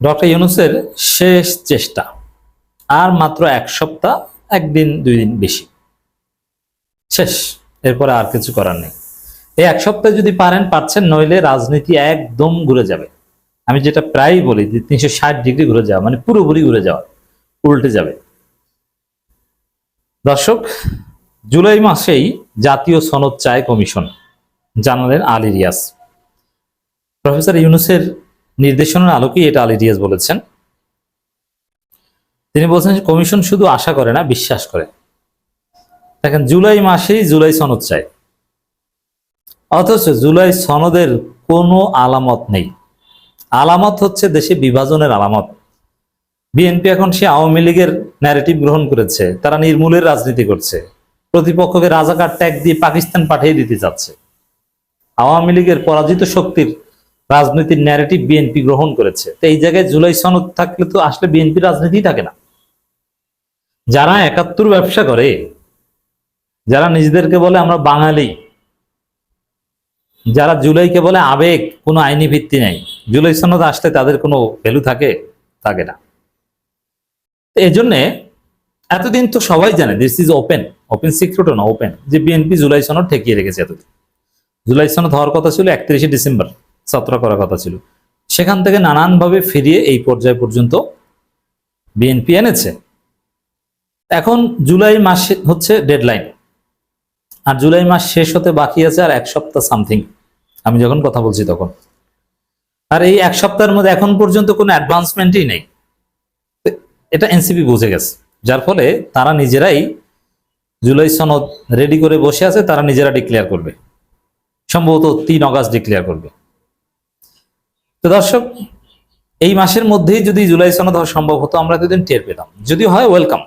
Doctor ইউনুসের শেষ চেষ্টা, আর মাত্র এক সপ্তাহ, একদিন, দুই দিন বেশি। শেষ, এরপরে আর কিছু করার নেই। এই এক সপ্তাহে যদি পারেন, পাচ্ছেন, নইলে রাজনীতি একদম ঘুরে যাবে। আমি যেটা প্রায়ই বলি, যে তিনশো ষাট ডিগ্রি ঘুরে যাওয়া মানে পুরোপুরি ঘুরে যাওয়া, উল্টে যাবে। দর্শক, জুলাই মাসেই জাতীয় সনদ চায় কমিশন, জানালেন আলী রিয়াজ। প্রফেসর ইউনুসের নির্দেশনার আলোকেই এটা আলী রিয়াজ বলেছেন। তিনি বলছেন কমিশন শুধু আশা করে না, বিশ্বাস করে। দেখেন, জুলাই মাসেই জুলাই সনদ চাই। অথচ জুলাই সনদের কোনো আলামত নেই। আলামত হচ্ছে দেশে বিভাজনের আলামত। বিএনপি এখন সে আওয়ামী লীগের ন্যারেটিভ গ্রহণ করেছে, তারা নির্মূলের রাজনীতি করছে। প্রতিপক্ষকে রাজাকার ট্যাগ দিয়ে পাকিস্তান পাঠিয়ে দিতে যাচ্ছে। আওয়ামী লীগের পরাজিত শক্তির রাজনীতির ন্যারেটিভ বিএনপি গ্রহণ করেছে। তো এই জায়গায় জুলাই সনদ থাকলে তো আসলে বিএনপি রাজনীতি থাকে না। যারা একাত্তর ব্যবসা করে, যারা নিজেদেরকে বলে আমরা বাঙালি, যারা জুলাইকে বলে আবেগ, কোনো আইনি ভিত্তি নেই। জুলাই সনদ আসতে তাদের কোনো ভ্যালু থাকে থাকে না। এই জন্যে এতদিন তো সবাই জানে this is open open secret না ওপেন যে বিএনপি জুলাই সনদ ঠেকিয়ে রেখেছে এতদিন। জুলাই সনদ হওয়ার কথা ছিল একত্রিশে ডিসেম্বর। সতেরো করার কথা ছিল। সেখান থেকে নানানভাবে ফিরিয়ে এই পর্যায় পর্যন্ত বিএনপি এনেছে। এখন জুলাই মাস হচ্ছে ডেডলাইন আর জুলাই মাস শেষ হতে বাকি আছে আর এক সপ্তাহ সামথিং আমি যখন কথা বলছি তখন। আর এই এক সপ্তাহের মধ্যে এখন পর্যন্ত কোনো অ্যাডভান্সমেন্টই নেই। এটা এনসিপি বুঝে গেছে। যার ফলে তারা নিজেরাই জুলাই সনদ রেডি করে বসে আছে, তারা নিজেরা ডিক্লেয়ার করবে। সম্ভবত তিন অগাস্ট ডিক্লেয়ার করবে। তো দর্শক, এই মাসের মধ্যেই যদি জুলাই সনদ হওয়া সম্ভব হতো, আমরা দুদিন টের পেতাম। যদি হয় ওয়েলকাম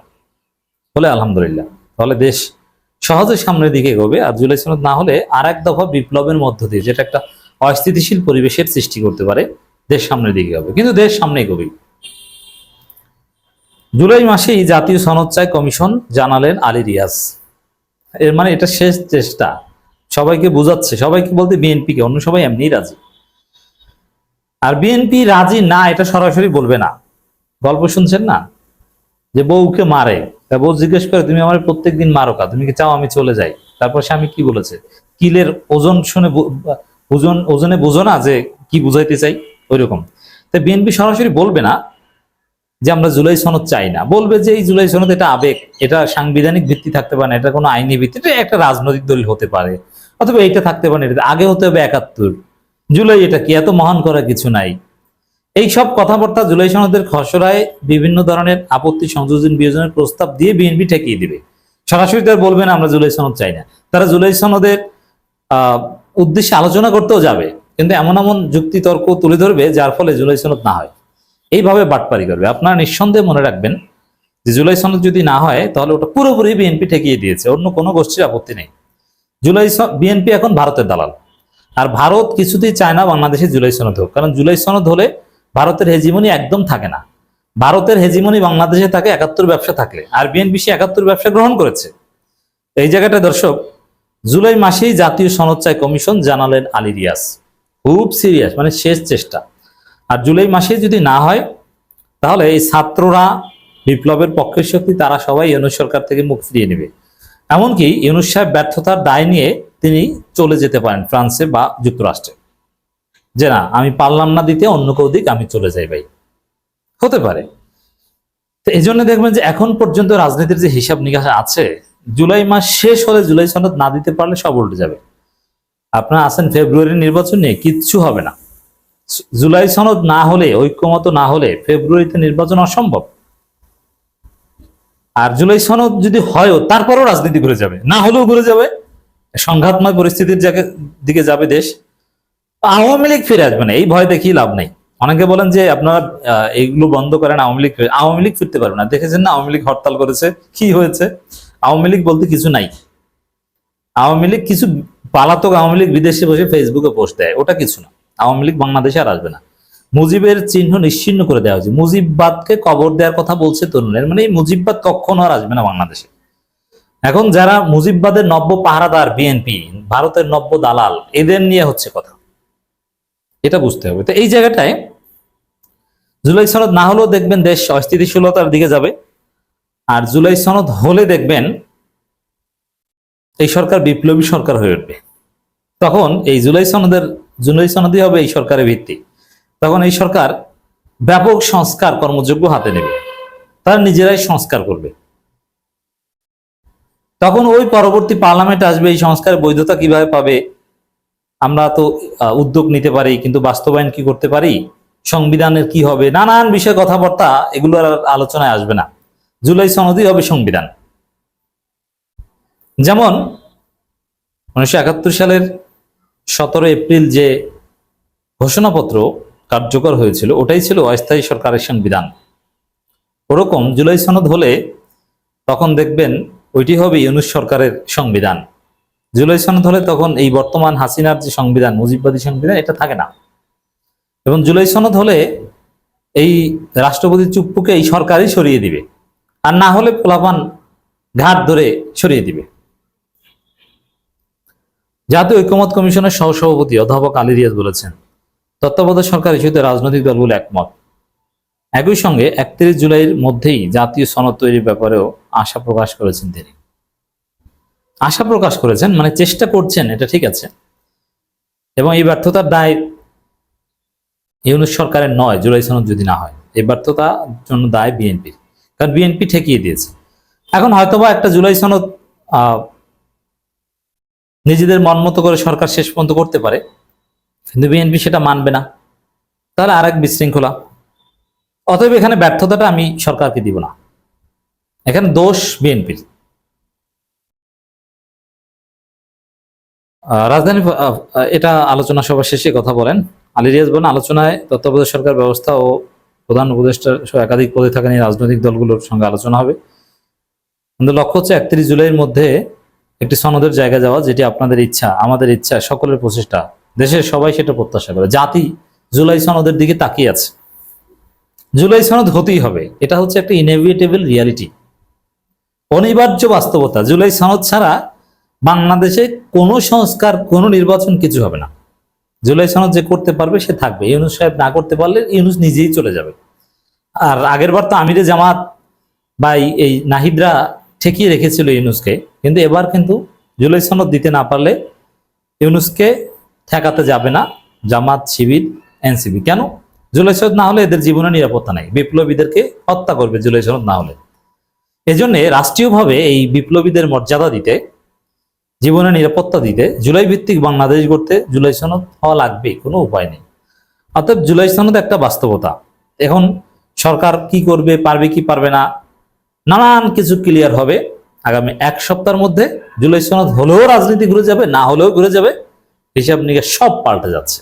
হলে আলহামদুলিল্লাহ। তাহলে দেশ সহজে সামনের দিকে এগোবে, আর জুলাই সনদ না হলে আর এক দফা বিপ্লবের মধ্য দিয়ে, যেটা একটা অস্থিতিশীল পরিবেশের সৃষ্টি করতে পারে, দেশ সামনের দিকে হবে কিন্তু দেশ সামনে এগোবে জুলাই মাসেই জাতীয় সনদ চায় কমিশন, জানালেন আলী রিয়াজ। এর মানে এটা শেষ চেষ্টা। সবাইকে বোঝাচ্ছে, সবাইকে বলতে বিএনপিকে, অন্য সবাই এমনি রাজি। আর বিএনপি রাজি না, এটা সরাসরি বলবে না। গল্প শুনছেন না? যে বউকে মারে। বউ জিজ্ঞেস করে, তুমি আমার প্রত্যেক দিন মারো কা? তুমি কি চাও আমি চলে যাই? তারপর সে আমি কি বলেছে? কিলের ওজন শুনে ওজন, ওজনে বোঝো না যে কি বুঝাইতে চাই? ওই রকম তো বিএনপি সরাসরি বলবে না যে আমরা জুলাই সনদ চাই না। বলবে যে এই জুলাই সনদ এটা আবেগ। এটা সাংবিধানিক ভিত্তি থাকতে পারে না, এটা কোনো আইনি ভিত্তি। এটা একটা রাজনৈতিক দলিল হতে পারে। অথবা এইটা থাকতে পারে এটা আগে হতে হবে একাত্তর। জুলাই এটা কি? এত মহান করার কিছু নাই। এই সব কথাবার্তা জুলাই সনদের খসড়ায় বিভিন্ন ধরনের আপত্তি, সংযোজন, বিয়োজনের প্রস্তাব দিয়ে বিএনপি ঠেকিয়ে দিবে। সরাসরি তার বলবে না, আমরা জুলাই সনদ চাই না। তারা জুলাই সনদের উদ্দেশ্যে আলোচনা করতেও যাবে, কিন্তু এমন এমন যুক্তি তর্ক তুলে ধরবে যার ফলে জুলাই সনদ না হয়। এইভাবে বাটপারি করবে। আপনারা নিঃসন্দেহে মনে রাখবেন যে জুলাই সনদ যদি না হয়, তাহলে ওটা পুরোপুরি বিএনপি ঠেকিয়ে দিয়েছে। অন্য কোনো গোষ্ঠীর আপত্তি নেই। জুলাই বিএনপি এখন ভারতের দালাল। আর ভারত কিছুতেই চায় না বাংলাদেশে জুলাই সনদ হোক। কারণ জুলাই সনদ হলে ভারতের হেজিমনি একদম থাকে না। ভারতের হেজিমনি বাংলাদেশে থাকে, একাত্তর ব্যবসা থাকলে। আর বিএনপি সে একাত্তর ব্যবসা গ্রহণ করেছে। এই জায়গাটা দর্শক, জুলাই মাসেই জাতীয় সনদ চায় কমিশন জানালেন আলী রিয়াজ। খুব সিরিয়াস মানে শেষ চেষ্টা। আর জুলাই মাসে যদি না হয়, তাহলে এই ছাত্ররা বিপ্লবের পক্ষের শক্তি, তারা সবাই ইউনুস সরকার থেকে মুখ ফিরিয়ে নেবে। এমনকি ইউনুস সাহেব ব্যর্থতার দায় নিয়ে তিনি চলে যেতে পারেন ফ্রান্সে বা যুক্তরাষ্ট্রে। যে না, আমি পারলাম না দিতে, অন্য কেউ দিক, আমি চলে যাই ভাই। হতে পারে। তো এই জন্য দেখবেন যে এখন পর্যন্ত রাজনীতির যে হিসাব নিকাশ আছে, জুলাই মাস শেষ হলে জুলাই সনদ না দিতে পারলে সব উল্টে যাবে। আপনারা আছেন ফেব্রুয়ারির নির্বাচন নিয়ে, কিচ্ছু হবে না। জুলাই সনদ না হলে, ঐক্যমত না হলে ফেব্রুয়ারিতে নির্বাচন অসম্ভব। আর জুলাই সনদ যদি হয়ও, তারপরও রাজনীতি ঘুরে যাবে। না হলেও ঘুরে যাবে। সংঘাতময় পরিস্থিতির দিকে যাবে দেশ, আওয়ামী লীগ ফিরে আসবে না, এই ভয় দেখিয়ে লাভ নেই। অনেকে বলেন যে আপনারা এইগুলো বন্ধ করেন, আওয়ামী লীগ আওয়ামী লীগ ফিরতে পারবে না। দেখেছেন না আওয়ামী লীগ হরতাল করেছে? কি হয়েছে? আওয়ামী লীগ বলতে কিছু নাই। আওয়ামী লীগ কিছু পালাতক আওয়ামী লীগ বিদেশে বসে ফেসবুকে পোস্ট দেয়, ওটা কিছু না। আওয়ামী লীগ বাংলাদেশে আর আসবে না। মুজিবের চিহ্ন নিশ্চিহ্ন করে দেওয়া হয়েছে। মুজিববাদকে কবর দেওয়ার কথা বলছে তরুণের মানে এই মুজিববাদ কখনো আর আসবে না বাংলাদেশে। এখন যারা মুজিববাদের নব্য পাহারাদার বিএনপি ভারতের নব্য দালাল, এদের নিয়ে হচ্ছে কথা। এটা বুঝতে হবে। তো এই জায়গাটায় জুলাই সনদ না হলেও দেখবেন দেশ অস্থিতিশীলতার দিকে যাবে। আর জুলাই সনদ হলে দেখবেন এই সরকার বিপ্লবী সরকার হয়ে উঠবে। তখন এই জুলাই সনদের, জুলাই সনদই হবে এই সরকারের ভিত্তি। তখন এই সরকার ব্যাপক সংস্কার কর্মযোগ্য হাতে নেবে। তারা নিজেরাই সংস্কার করবে। তখন ওই পরবর্তী পার্লামেন্ট আসবে, এই সংস্কারের বৈধতা কীভাবে পাবে? আমরা তো উদ্যোগ নিতে পারি, কিন্তু বাস্তবায়ন কি করতে পারি? সংবিধানের কি হবে? নানান বিষয়ে কথাবার্তা, এগুলো আর আলোচনায় আসবে না। জুলাই সনদই হবে সংবিধান। যেমন, উনিশশো একাত্তর সালের সতেরো এপ্রিল যে ঘোষণাপত্র কার্যকর হয়েছিল, ওটাই ছিল অস্থায়ী সরকারের সংবিধান। ওরকম জুলাই সনদ হলে তখন দেখবেন ওইটি হবে ইউনুস সরকারের সংবিধান। জুলাই সনদ হলে তখন এই বর্তমান হাসিনার যে সংবিধান, মুজিববাদী সংবিধান, এটা থাকে না। এবং জুলাই সনদ হলে এই রাষ্ট্রপতি চুপ্পুকে এই সরকারই সরিয়ে দিবে। আর না হলে পোলাপান ঘাট ধরে সরিয়ে দিবে। জাতীয় ঐক্যমত কমিশনের সহসভাপতি অধ্যাপক আলী রিয়াজ বলেছেন, তত্ত্বাবধায়ক সরকার ইস্যুতে রাজনৈতিক দলগুলো একমত। একই সঙ্গে একত্রিশ জুলাইয়ের মধ্যেই জাতীয় সনদ তৈরির ব্যাপারেও আশা প্রকাশ করেছেন তিনি। আশা প্রকাশ করেছেন? মানে চেষ্টা করছেন, এটা ঠিক আছে। এবং এই ব্যর্থতার দায় ইউনুস সরকারের নয়, জুলাই সনদ যদি না হয়। এই ব্যর্থতার জন্য দায় বিএনপির কারণ বিএনপি ঠেকিয়ে দিয়েছে। এখন হয়তোবা একটা জুলাই সনদ নিজেদের মন মতো করে সরকার শেষ পর্যন্ত করতে পারে। কিন্তু বিএনপি সেটা মানবে না। তাহলে আর এক বিশৃঙ্খলা। অতএব এখানে ব্যর্থতাটা আমি সরকারকে দিব না। এখানে দোষ বিএনপির রাজধানী এটা আলোচনা সভা শেষে কথা বলেন। আলী রিয়াজ বলেন, আলোচনায় তত্ত্বাবধায়ক সরকার ব্যবস্থা ও প্রধান উপদেষ্টার সহ একাধিক পদে থাকা নিয়ে রাজনৈতিক দলগুলোর সঙ্গে আলোচনা হবে। কিন্তু লক্ষ্য হচ্ছে একত্রিশ জুলাইয়ের মধ্যে একটি সনদের জায়গা যাওয়া, যেটি আপনাদের ইচ্ছা, আমাদের ইচ্ছা, সকলের প্রচেষ্টা, দেশের সবাই সেটা প্রত্যাশা করে। জাতি জুলাই সনদের দিকে তাকিয়ে আছে। জুলাই সনদ হতেই হবে। এটা হচ্ছে একটা ইনএভিটেবল রিয়ালিটি অনিবার্য বাস্তবতা। জুলাই সনদ ছাড়া বাংলাদেশে কোনো সংস্কার, কোনো নির্বাচন কিছু হবে না। জুলাই সনদ যে করতে পারবে, সে থাকবে। ইউনুস সাহেব না করতে পারলে ইউনুস নিজেই চলে যাবে। আর আগের বার তো আমিরে জামাত বা এই- নাহিদরা ঠেকিয়ে রেখেছিল ইউনুসকে। কিন্তু এবার কিন্তু জুলাই সনদ দিতে না পারলে ইউনুসকে ঠেকাতে যাবে না জামাত, শিবির এনসিবি কেন? জুলাই সনদ না হলে এদের জীবনে নিরাপত্তা নাই। বিপ্লবীদেরকে হত্যা করবে জুলাই সনদ না হলে। এজন্য রাষ্ট্রীয়ভাবে এই বিপ্লবীদের মর্যাদা দিতে, জীবনে নিরাপত্তা দিতে জুলাই ভিত্তিক বাংলাদেশ গড়তে জুলাই সনদ হওয়া লাগবে, কোনো উপায় নেই। অতএব জুলাই সনদ একটা বাস্তবতা। এখন সরকার কি করবে, পারবে কি পারবে না, নানান কিছু ক্লিয়ার হবে। আগামী এক সপ্তাহের মধ্যে জুলাই সনদ হলেও রাজনীতি ঘুরে যাবে, না হলেও ঘুরে যাবে, হিসাব নিকাশ সব পাল্টে যাচ্ছে।